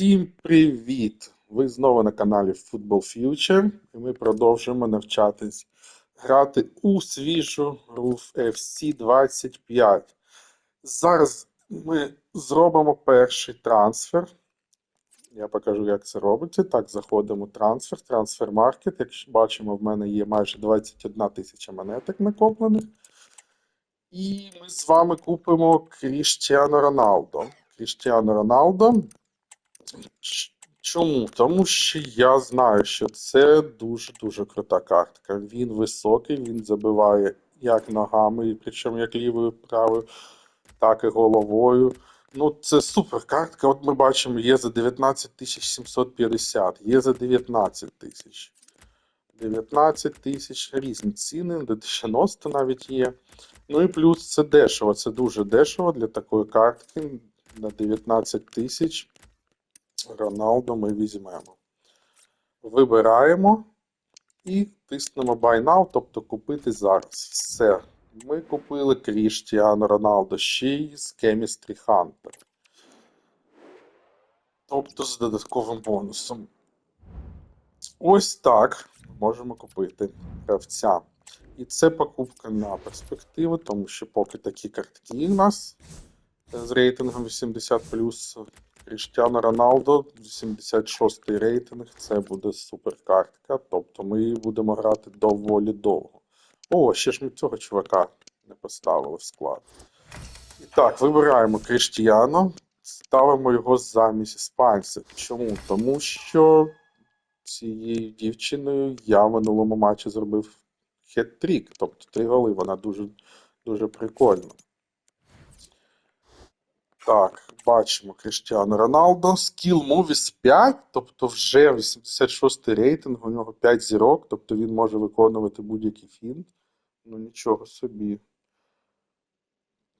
Всім привіт! Ви знову на каналі Football Future, і ми продовжуємо навчатись грати у свіжу гру FC 25. Зараз ми зробимо перший трансфер. Я покажу, як це робиться. Так, заходимо в трансфер, трансфер маркет. Як бачимо, в мене є майже 21 тисяча монеток накоплених. І ми з вами купимо Кріштіану Роналдо. Кріштіану Роналдо. Чому? Тому що я знаю, що це дуже-дуже крута картка. Він високий, він забиває як ногами, причому як лівою, правою, так і головою. Ну, це супер картка. От ми бачимо, є за 19 750, є за 19 тисяч. 19 тисяч різні ціни, до 90 навіть є. Ну і плюс це дешево. Це дуже дешево для такої картки. На 19 тисяч Роналдо ми візьмемо. Вибираємо і тиснемо Buy Now, тобто купити зараз. Все. Ми купили Кріштіану Роналдо ще й з Chemistry Hunter. Тобто з додатковим бонусом. Ось так можемо купити гравця. І це покупка на перспективу, тому що поки такі картки у нас з рейтингом 80 Кріштіану Роналдо, 86-й рейтинг, це буде суперкартка. Тобто ми її будемо грати доволі довго. О, ще ж ми цього чувака не поставили в склад. І так, вибираємо Кріштіану, ставимо його замість іспанця. Чому? Тому що цією дівчиною я в минулому матчі зробив хет-трік, тобто три голи, вона дуже, дуже прикольна. Так, бачимо Кріштіану Роналдо. Скіл Movies 5, тобто вже 86 й рейтинг, у нього 5 зірок, тобто він може виконувати будь-який фінт. Ну нічого собі.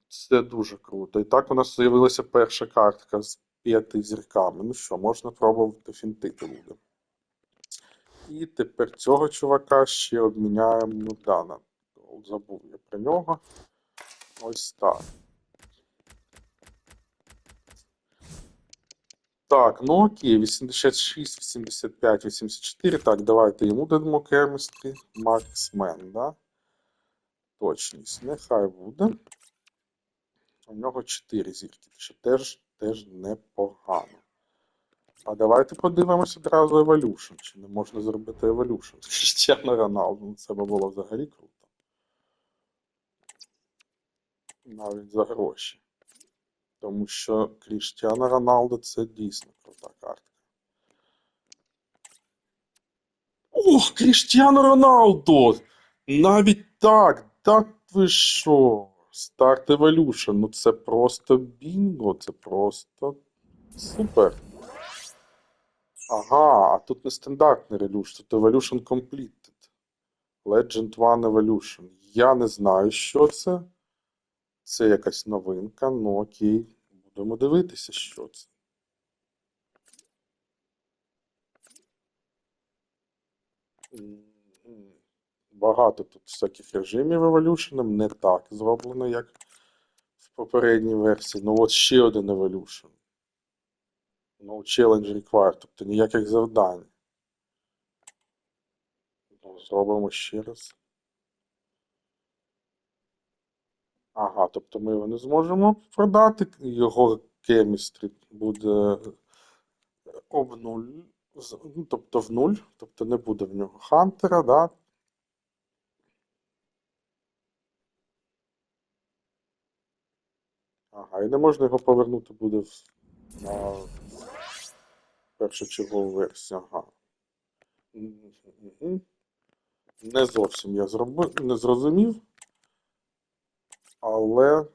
Це дуже круто. І так у нас з'явилася перша картка з п'яти зірками. Ну що, можна пробувати фінтити буде. І тепер цього чувака ще обміняємо ну, да, на забув я про нього. Ось так. Так, ну окей, 86, 85, 84. Так, давайте йому дамо кермістки. Марксмен, да? Точність. Нехай буде. У нього 4 зірки, що теж, теж непогано. А давайте подивимося одразу Evolution. Чи не можна зробити Evolution? Ще на Роналду. Ну, Це би було взагалі круто. Навіть за гроші. Тому що Кріштіану Роналдо це дійсно крута картка. Ох, Кріштіану Роналдо! Навіть так! Так ви що? Старт Evolution. Ну це просто бінго, це просто супер. Ага, а тут не стандартний релюш, тут Evolution Completed. Legend One Evolution. Я не знаю, що це. Це якась новинка, ну окей. Будемо дивитися, що це. Багато тут всяких режимів Evolution, не так зроблено, як в попередній версії. Ну от ще один Evolution. No challenge required, тобто ніяких завдань. Ну, зробимо ще раз. Ага, тобто ми його не зможемо продати. Його chemistry буде об нуль. Ну, тобто в нуль. Тобто не буде в нього хантера, да? Ага, і не можна його повернути буде в, на першочергову версію. Ага. Не зовсім я зробив, не зрозумів. Але.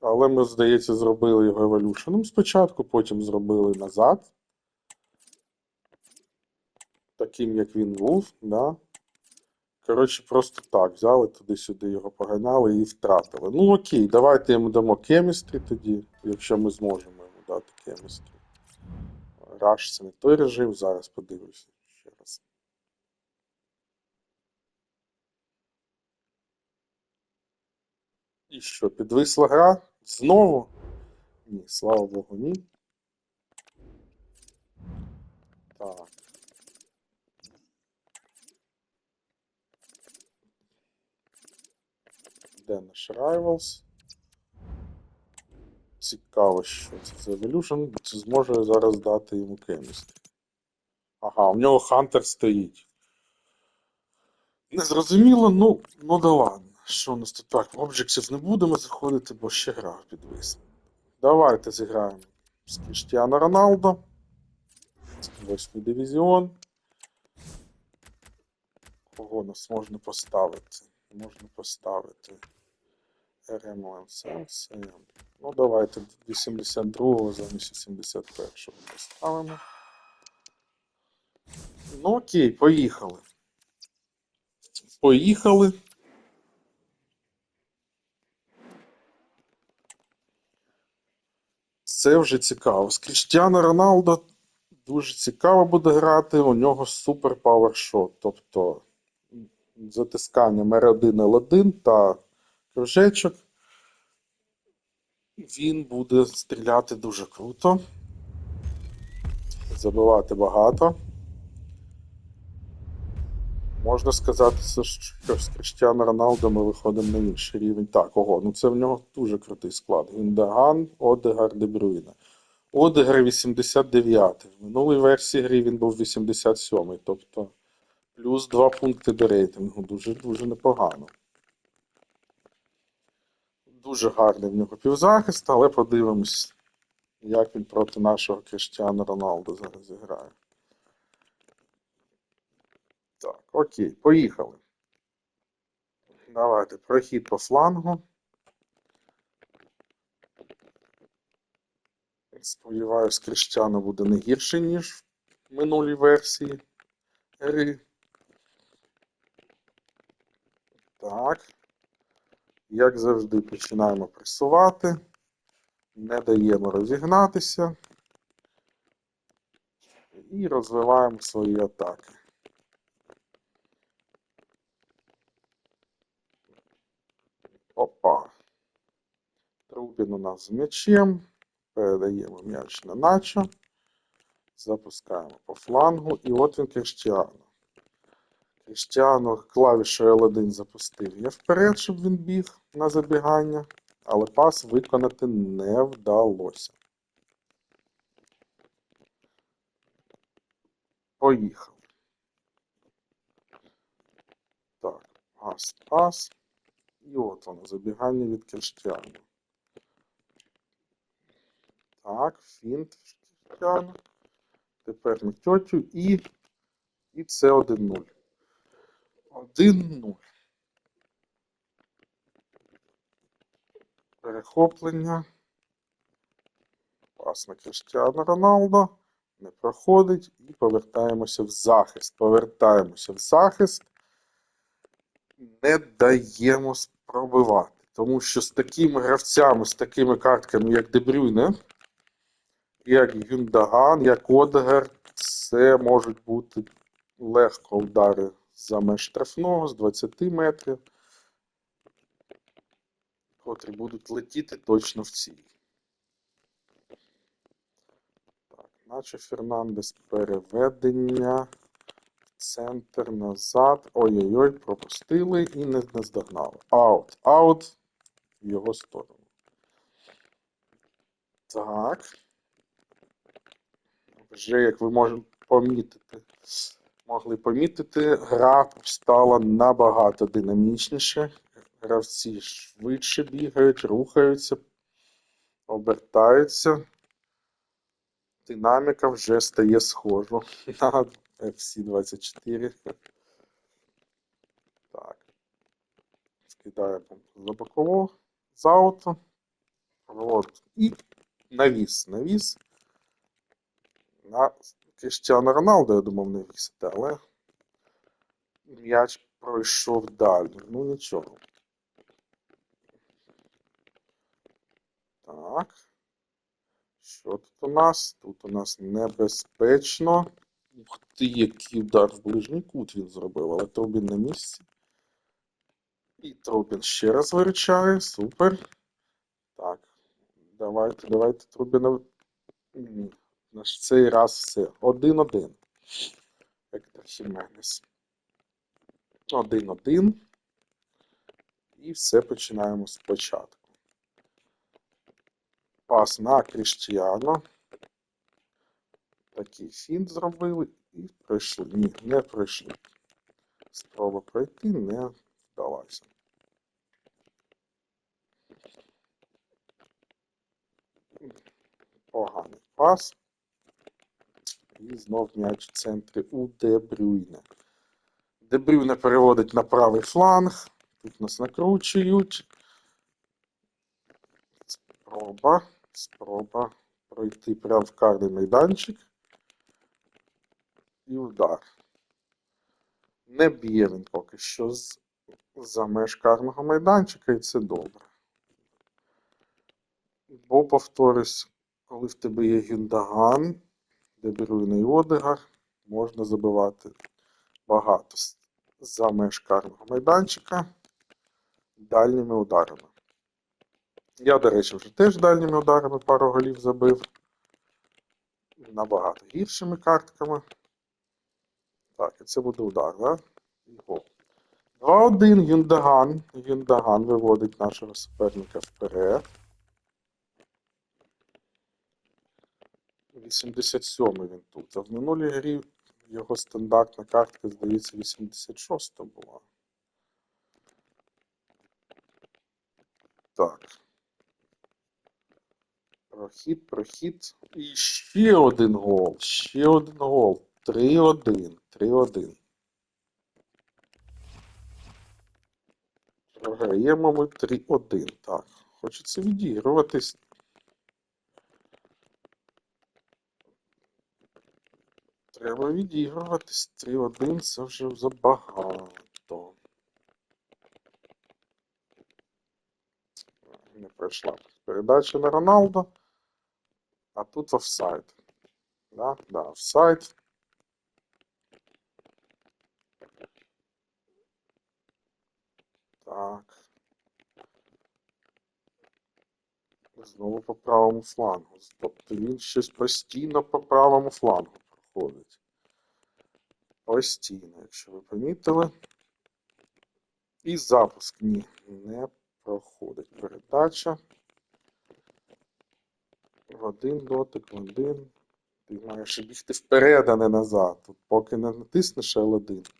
Але ми, здається, зробили його еволюшеном спочатку, потім зробили назад. Таким, як він був, да. Коротше, просто так, взяли туди-сюди його поганяли і втратили. Ну окей, давайте йому дамо кемістрі тоді, якщо ми зможемо йому дати кемістрі. Раш це не той режим, зараз подивлюся ще раз. І що, підвисла гра? Знову? Ні, слава Богу, ні. Так. Де наш Rivals? Цікаво, що це за Evolution. Зможе зараз дати йому Chemistry? Ага, у нього Хантер стоїть. Незрозуміло, ну, ну да ладно. Що у нас тут так? В Objects не будемо заходити, бо ще гра підвис. Давайте зіграємо з Кріштіано Роналдо. Восьмий дивізіон. Кого нас можна поставити? Можна поставити РМ. Ну, давайте 82-го замість 81-го поставимо. Ну окей, поїхали. Поїхали. Це вже цікаво. З Кріштіана Роналдо дуже цікаво буде грати. У нього супер павершот. Тобто затисканням R1 л 1 та кружечок. Він буде стріляти дуже круто. Забивати багато. Можна сказати, що з Кріштіано Роналдо ми виходимо на інший рівень. Так, ого, ну це в нього дуже крутий склад. Гіндаган, Одегар, Дебрюйна. Одегар 89. В минулій версії гри він був 87. Тобто плюс 2 пункти до рейтингу. Дуже-дуже непогано. Дуже гарний в нього півзахист, але подивимось, як він проти нашого Кріштіано Роналдо зараз зіграє. Так, окей, поїхали. Давайте прохід по флангу. Сподіваюсь, Кріштіано буде не гірше, ніж в минулій версії гри. Так. Як завжди, починаємо пресувати. Не даємо розігнатися. І розвиваємо свої атаки. Опа. Трубін у нас з м'ячем. Передаємо м'яч на начо. Запускаємо по флангу. І от він Кріштіано. Кріштіано клавішою L1 запустив я вперед, щоб він біг на забігання, але пас виконати не вдалося. Поїхали. Так, газ, пас. І от воно, забігання від Кріштіану. Так, фінт Кріштіану. Тепер на тьотю і, і це 1-0. 1-0. Перехоплення. Пас на Кріштіану Роналдо. Не проходить. І повертаємося в захист. Повертаємося в захист. Не даємо спробивати. Тому що з такими гравцями, з такими картками, як Дебрюйне, як Гюндаган, як Одегер, це можуть бути легко удари за меж штрафного з 20 метрів, котрі будуть летіти точно в ціль. Так, наче Фернандес переведення. Центр назад. Ой-ой-ой, пропустили і не наздогнали. Аут. Аут в його сторону. Так. Вже, як ви можете помітити, могли помітити, гра стала набагато динамічніше. Гравці швидше бігають, рухаються, обертаються. Динаміка вже стає схожа на FC24. Так. Скидаємо за бокову, з ауто. От. І навіс. Навіс. На Кріштіану Роналдо, я думав, не вісити, але м'яч пройшов далі. Ну нічого. Так. Що тут у нас? Тут у нас небезпечно. Ух ти, який удар в ближній кут він зробив, але Трубін на місці. І Трубін ще раз виручає. Супер. Так. Давайте, давайте Трубіна. На цей раз все. Один-один. Ектор Хіменес. Один-один. І все починаємо спочатку. Пас на Кріштіано. Такий фінт зробили і пройшли. Ні, не пройшли. Спроба пройти не вдалася. Поганий пас. І знов м'яч в центрі у Дебрюйне. Дебрюйне переводить на правий фланг. Тут нас накручують. Спроба. Спроба пройти прямо в карний майданчик. І удар. Не б'є він поки що за меж карного майданчика, і це добре. Бо, повторюсь, коли в тебе є Гюндаган, Дебрюйне і Одегар, можна забивати багато за меж карного майданчика дальніми ударами. Я, до речі, вже теж дальніми ударами пару голів забив. Набагато гіршими картками. Так, і це буде удар, да? І гол. 2-1 Юндаган. Юндаган виводить нашого суперника вперед. 87 він тут. А в минулій грі його стандартна картка, здається, 86 була. Так. Прохід, прохід. І ще один гол. Ще один гол. 3-1. 3-1. Програємо ми 3-1. Так. Хочеться відігруватись. Треба відігруватись. 3-1 це вже забагато. Не пройшла передача на Роналдо. А тут офсайд. Да, да, офсайд. Так. Знову по правому флангу. Тобто він щось постійно по правому флангу проходить. Постійно, якщо ви помітили. І запуск ні, не проходить передача. В один дотик, в один. Ти маєш бігти вперед, а не назад. Тут поки не натиснеш L1.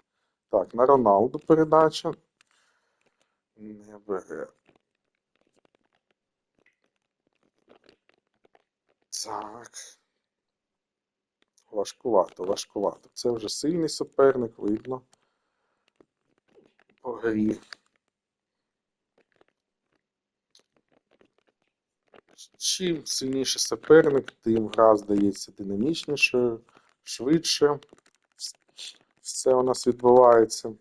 Так, на Роналду передача. Не бере. Так. Важкувато, важкувато. Це вже сильний суперник, видно. По грі. Чим сильніший суперник, тим гра здається динамічнішою, швидше. Все у нас відбувається.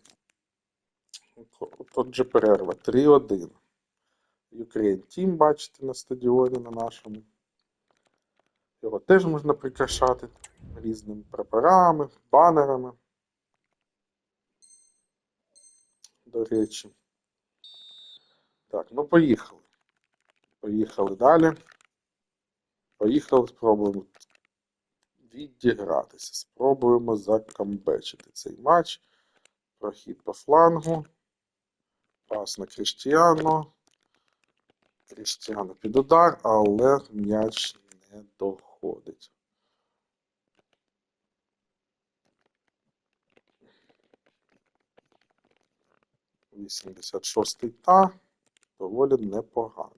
Отже, перерва. 3-1. Ukraine Team, бачите, на стадіоні на нашому. Його теж можна прикрашати різними прапорами, банерами. До речі. Так, ну поїхали. Поїхали далі. Поїхали, спробуємо відігратися. Спробуємо закамбечити цей матч. Прохід по флангу. Пас на Кріштіано. Кріштіано під удар, але м'яч не доходить. Вісімдесят шостий та доволі непоганий.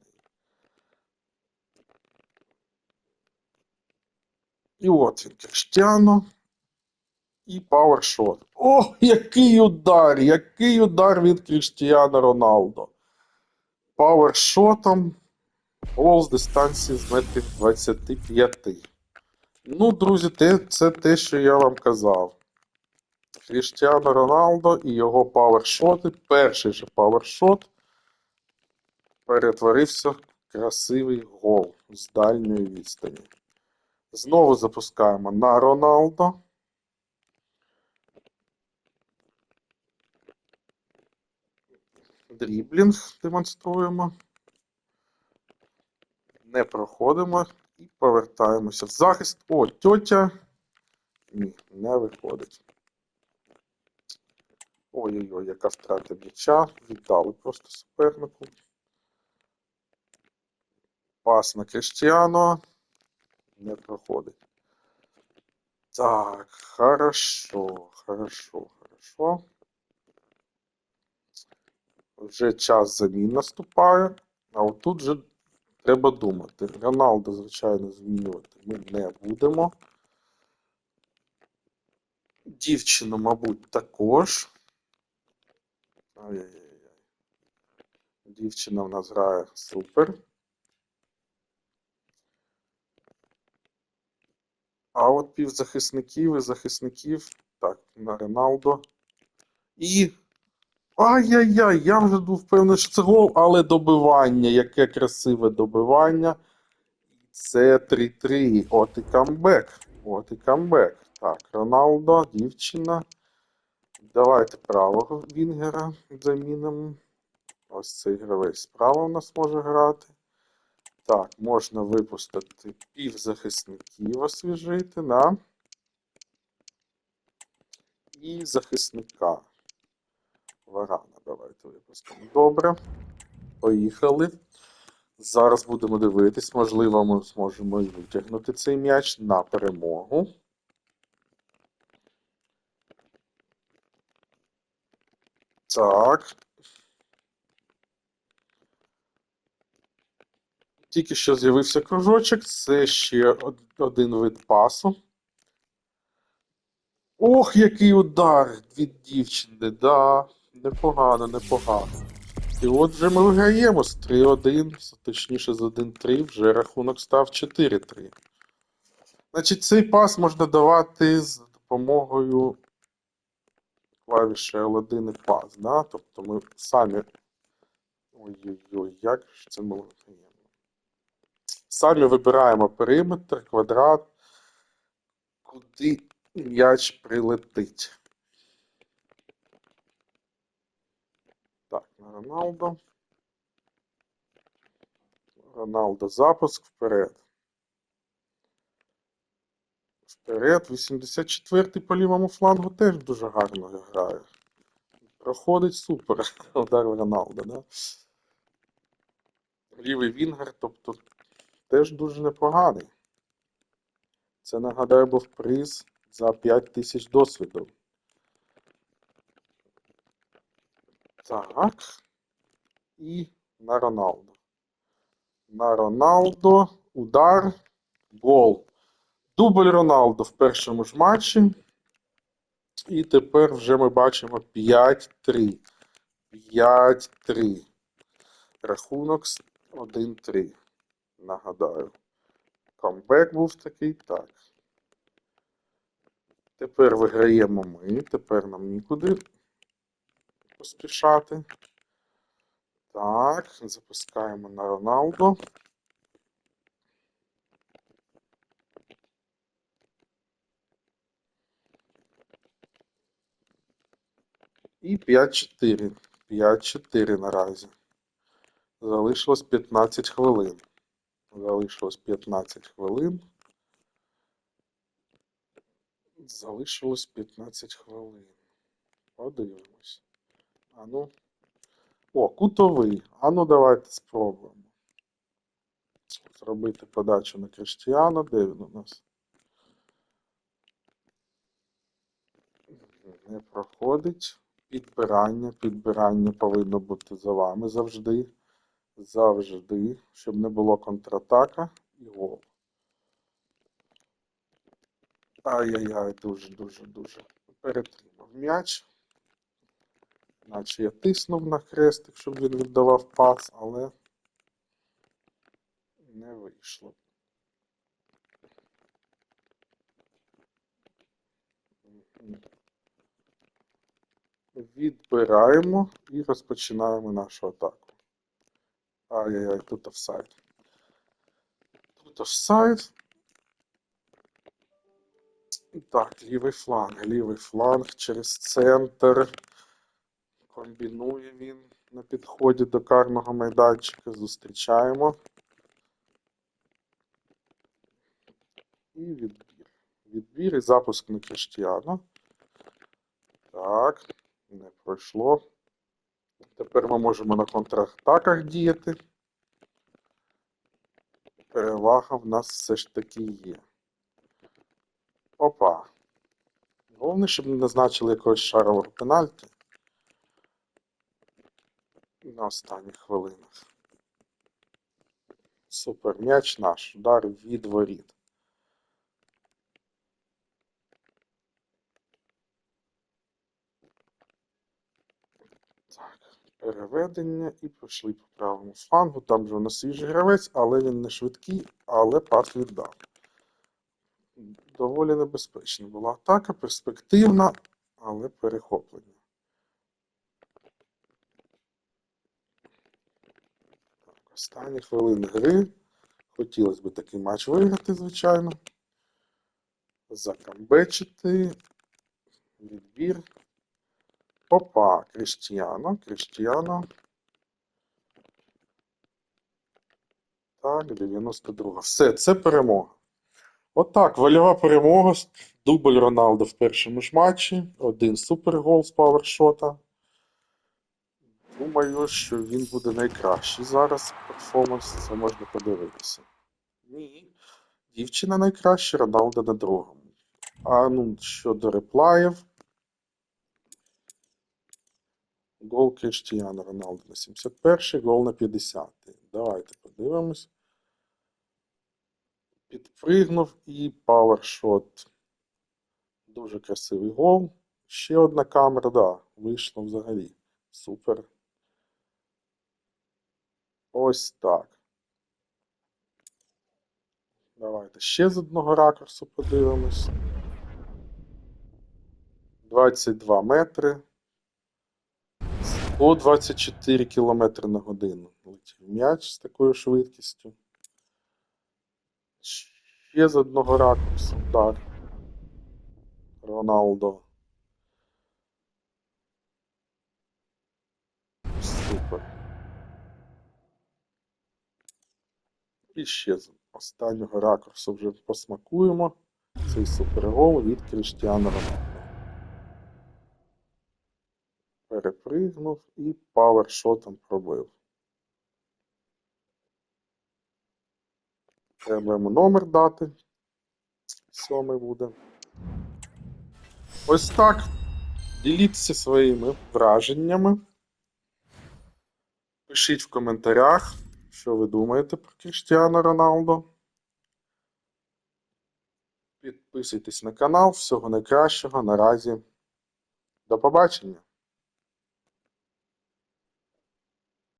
І от він Кріштіано. І пауершот. О, який удар! Який удар від Кріштіано Роналдо. Пауершотом. Гол з дистанції з метрів 25. Ну, друзі, це те, що я вам казав. Кріштіано Роналдо і його пауершоти. Перший же пауершот перетворився в красивий гол з дальньої відстані. Знову запускаємо на Роналдо. Дріблінг демонструємо. Не проходимо і повертаємося в захист. О, тьотя. Ні, не виходить. Ой-ой-ой, яка втрата м'яча. Віддали просто супернику. Пас на Криштіано. Не проходить. Так, хорошо, хорошо, хорошо. Вже час замін наступає. А отут же треба думати. Роналдо, звичайно, змінювати ми не будемо. Дівчину, мабуть, також. Ай-яй-яй. Дівчина в нас грає супер. А от півзахисників і захисників. Так, на Роналдо. І. Ай-яй-яй, я вже був впевнений, що це гол, але добивання. Яке красиве добивання. Це 3-3. От і камбек. От і камбек. Так, Роналдо, дівчина. Давайте правого Вінгера замінимо. Ось цей гравець справа у нас може грати. Так, можна випустити півзахисників освіжити, да? І захисника. Варана давайте випустимо. Добре. Поїхали. Зараз будемо дивитись, можливо, ми зможемо витягнути цей м'яч на перемогу. Так. Тільки що з'явився кружочок, це ще один вид пасу. Ох, який удар від дівчини, да. Непогано, непогано. І от вже ми виграємо з 3-1, точніше з 1-3, вже рахунок став 4-3. Значить, цей пас можна давати з допомогою клавіші L1 і пас, да? Тобто ми самі. Ой-ой-ой, як ж це ми виграємо. Самі вибираємо периметр, квадрат, куди м'яч прилетить. Так, на Роналдо. Роналдо запуск вперед. Вперед. 84-й по лівому флангу теж дуже гарно грає. Проходить супер. Удар Роналдо, да? Лівий Вінгер, тобто теж дуже непоганий. Це, нагадаю, був приз за 5 тисяч досвіду. Так. І на Роналдо. На Роналдо. Удар. Гол. Дубль Роналдо в першому ж матчі. І тепер вже ми бачимо 5-3. 5-3. Рахунок 1-3. Нагадаю. Камбек був такий. Так. Тепер виграємо ми. Тепер нам нікуди поспішати. Так, запускаємо на Роналдо. І 5-4. 5-4 наразі. Залишилось 15 хвилин. Залишилось 15 хвилин. Залишилось 15 хвилин. Подивимось. А ну. О, кутовий. А ну давайте спробуємо. Зробити подачу на Криштіану. Де він у нас? Не проходить. Підбирання. Підбирання повинно бути за вами завжди. Завжди. Щоб не було контратака і гол. Ай-яй-яй, дуже, дуже, дуже. Перетримав м'яч. Наче я тиснув на хрестик, щоб він віддавав пас, але не вийшло. Відбираємо і розпочинаємо нашу атаку. Ай-яй-яй, тут офсайд. Тут офсайд. Так, лівий фланг, лівий фланг через центр. Комбінує він на підході до карного майданчика. Зустрічаємо. І відбір. Відбір і запуск на Криштіану. Так, не пройшло. Тепер ми можемо на контратаках діяти. Перевага в нас все ж таки є. Опа. Головне, щоб не назначили якогось шарового пенальті. На останніх хвилинах. Супер. М'яч наш. Удар від воріт. Так, переведення і пішли по правому флангу. Там вже у нас свіжий гравець, але він не швидкий, але пас віддав. Доволі небезпечна була атака, перспективна, але перехоплення. Останні хвилини гри. Хотілося б такий матч виграти, звичайно. Закамбечити. Відбір. Опа, Кріштіано, Кріштіано. Так, 92. Все, це перемога. Отак, вольова перемога. Дубль Роналдо в першому ж матчі. Один супергол з павершота. Думаю, що він буде найкращий зараз. Перформанс, це можна подивитися. Ні. Дівчина найкраща, Роналдо на другому. А ну, щодо реплаїв. Гол Криштіану Роналдо на 71, гол на 50. Давайте подивимось. Підпригнув і павершот. Дуже красивий гол. Ще одна камера, да, вийшло взагалі. Супер. Ось так. Давайте ще з одного ракурсу подивимось. 22 метри. 124 км на годину. Летів м'яч з такою швидкістю. Ще з одного ракурсу удар. Роналдо. Супер. І ще з останнього ракурсу вже посмакуємо. Цей супергол від Кріштіану Роналдо. Перепригнув і павершотом пробив. Треба йому номер дати. Сьомий буде. Ось так. Діліться своїми враженнями. Пишіть в коментарях, що ви думаєте про Кріштіана Роналдо. Підписуйтесь на канал. Всього найкращого. Наразі. До побачення!